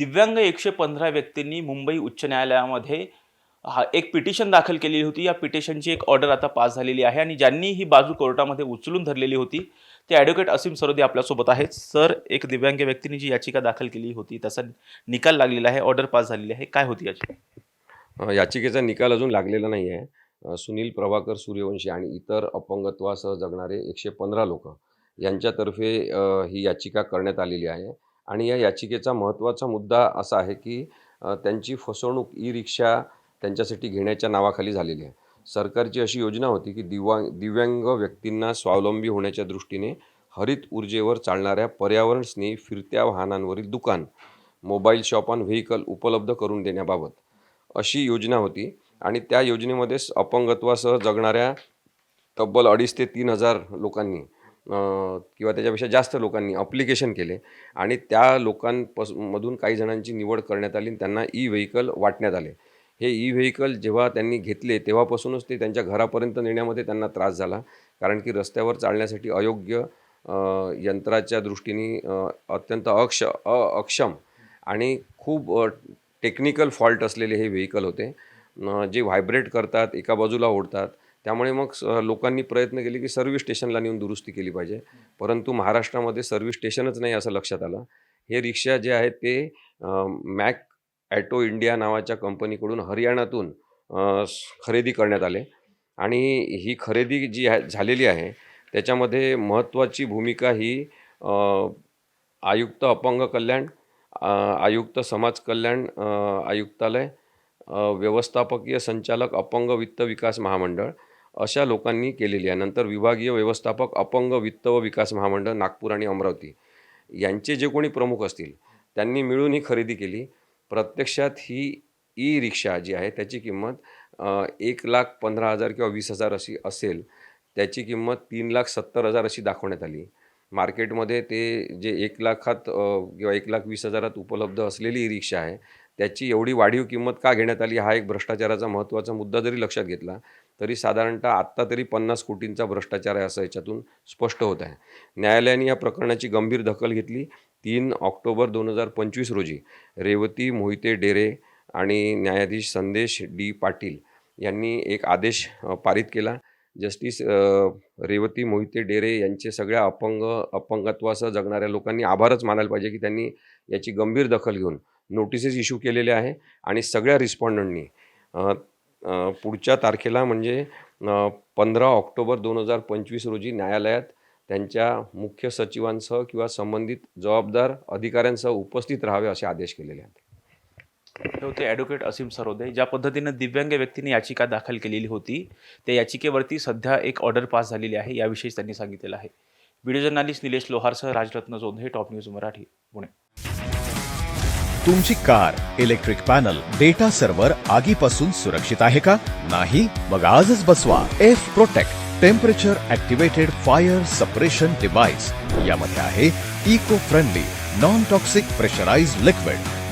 दिव्यांग एकशे पंधरा व्यक्तींनी मुंबई उच्च न्यायालयामध्ये हा एक पिटिशन दाखल केलेली होती. या पिटिशनची एक ऑर्डर आता पास झालेली आहे आणि ज्यांनी ही बाजू कोर्टामध्ये उचलून धरलेली होती ते ॲडव्होकेट असीम सरोदे आपल्यासोबत आहेत. सर एक दिव्यांग व्यक्तीने जी याचिका दाखल केली होती त्याचा निकाल लागलेला आहे ऑर्डर पास झालेली आहे. काय होती याची? याचिकेचा निकाल अजून लागलेला नाही आहे. सुनील प्रभाकर सूर्यवंशी आणि इतर अपंगत्वासह जगणारे एकशे पंधरा लोक यांच्यातर्फे ही याचिका करण्यात आलेली आहे. आणि या याचिकेचा महत्त्वाचा मुद्दा असा आहे की त्यांची फसवणूक ई रिक्षा त्यांच्यासाठी घेण्याच्या नावाखाली झालेली आहे. सरकारची अशी योजना होती की दिव्यांग दिव्यांग व्यक्तींना स्वावलंबी होण्याच्या दृष्टीने हरित ऊर्जेवर चालणाऱ्या पर्यावरणस्नेही फिरत्या वाहनांवरील दुकान मोबाईल शॉप ऑन व्हेकल उपलब्ध करून देण्याबाबत अशी योजना होती आणि त्या योजनेमध्ये अपंगत्वासह जगणाऱ्या तब्बल अडीच ते तीन हजार लोकांनी किंवा त्याच्यापेक्षा जास्त लोकांनी अप्लिकेशन केले आणि त्या लोकांपास मधून काही जणांची निवड करण्यात आली आणि त्यांना ई व्हेकल वाटण्यात आले. हे ई व्हेकल जेव्हा त्यांनी घेतले तेव्हापासूनच ते त्यांच्या घरापर्यंत नेण्यामध्ये त्यांना त्रास झाला. कारण की रस्त्यावर चालण्यासाठी अयोग्य यंत्राच्या दृष्टीने अत्यंत अक्ष अ अक्षम आणि खूप टेक्निकल फॉल्ट असलेले हे व्हेकल होते. जे व्हायब्रेट करतात एका बाजूला ओढतात त्यामुळे मग स- लोकांनी प्रयत्न केले की सर्व्हिस स्टेशनला नेऊन दुरुस्ती केली पाहिजे. परंतु महाराष्ट्रामध्ये सर्व्हिस स्टेशनच नाही असं लक्षात आलं. हे रिक्षा जे आहेत ते मॅक ॲटो इंडिया नावाच्या कंपनीकडून हरियाणातून खरेदी करण्यात आले. आणि ही खरेदी जी झालेली आहे त्याच्यामध्ये महत्त्वाची भूमिका ही आयुक्त अपंग कल्याण आयुक्त समाज कल्याण आयुक्तालय व्यवस्थापकीय संचालक अपंग वित्त विकास महामंडळ अशा लोकांनी केलेली आहे. नंतर विभागीय व्यवस्थापक अपंग वित्त व विकास महामंडळ नागपूर आणि अमरावती यांचे जे कोणी प्रमुख असतील त्यांनी मिळून ही खरेदी केली. प्रत्यक्षात ही ई रिक्षा जी आहे त्याची किंमत एक लाख पंधरा हजार किंवा वीस हजार अशी असेल त्याची किंमत तीन लाख सत्तर हजार अशी दाखवण्यात आली. मार्केटमध्ये ते जे एक लाखात किंवा एक लाख वीस हजारात उपलब्ध असलेली ई रिक्षा आहे त्याची एवढी वाढीव किंमत का घेण्यात आली? हा एक भ्रष्टाचाराचा महत्त्वाचा मुद्दा जरी लक्षात घेतला तरी साधारणतः आत्ता तरी पन्नास कोटींचा भ्रष्टाचार आहे असं याच्यातून स्पष्ट होत आहे. न्यायालयाने या प्रकरणाची गंभीर दखल घेतली तीन ऑक्टोबर दोन हजार पंचवीस रोजी. रेवती मोहिते डेरे आणि न्यायाधीश संदेश डी पाटील यांनी एक आदेश पारित केला. जस्टिस रेवती मोहिते डेरे यांचे सगळ्या अपंग अपंगत्वासह जगणाऱ्या लोकांनी आभारच मानायला पाहिजे की त्यांनी याची गंभीर दखल घेऊन नोटिसेस इश्यू केलेले आहे आणि सगळ्या रिस्पॉन्डंटनी पुढच्या तारखेला म्हणजे पंधरा ऑक्टोबर दोन हजार पंचवीस रोजी न्यायालयात त्यांच्या मुख्य सचिवांसह किंवा संबंधित जबाबदार अधिकाऱ्यांसह उपस्थित राहावे असे आदेश केलेले आहेत. हे होते ॲडव्होकेट असीम सरोदे ज्या पद्धतीनं दिव्यांग व्यक्तीने याचिका दाखल केलेली होती त्या याचिकेवरती सध्या एक ऑर्डर पास झालेली आहे याविषयी त्यांनी सांगितलेलं आहे. व्हिडिओ जर्नालिस्ट निलेश लोहारसह राजरत्न जोंधे टॉप न्यूज मराठी पुणे. तुमची car electric panel data server आगीपासून सुरक्षित आहे का? नाही मग आजच बसवा. F protect temperature activated fire suppression device यामध्ये आहे eco friendly non toxic pressurise liquid